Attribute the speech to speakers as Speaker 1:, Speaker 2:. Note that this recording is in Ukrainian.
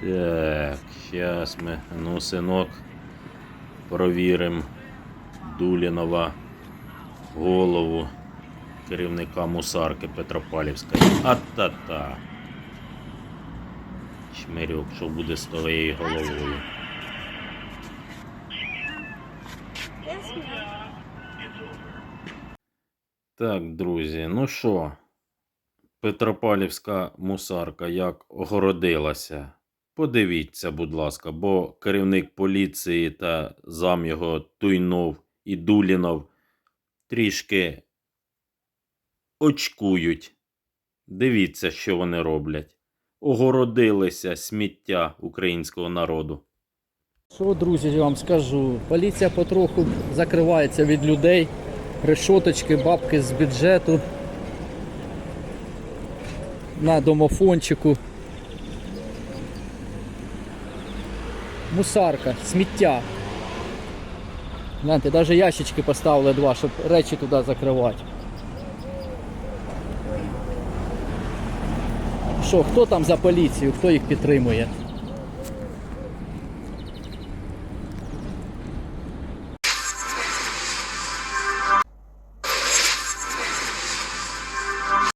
Speaker 1: Так, зараз ми, ну, синок, провіримо Дулінова голову керівника мусарки Петропавлівської. А-та-та. Чмирьок, що буде з твоєю головою. Так, друзі, ну що, Петропавлівська мусарка як огородилася. Подивіться, будь ласка, бо керівник поліції та зам його Туйнов і Дулінов трішки очкують. Дивіться, що вони роблять. Огородилися сміття українського народу.
Speaker 2: Що, друзі, я вам скажу, поліція потроху закривається від людей, решоточки, бабки з бюджету на домофончику. Мусарка, сміття. Гляньте, навіть ящички поставили два, щоб речі туди закривати. Що, хто там за поліцію, хто їх підтримує?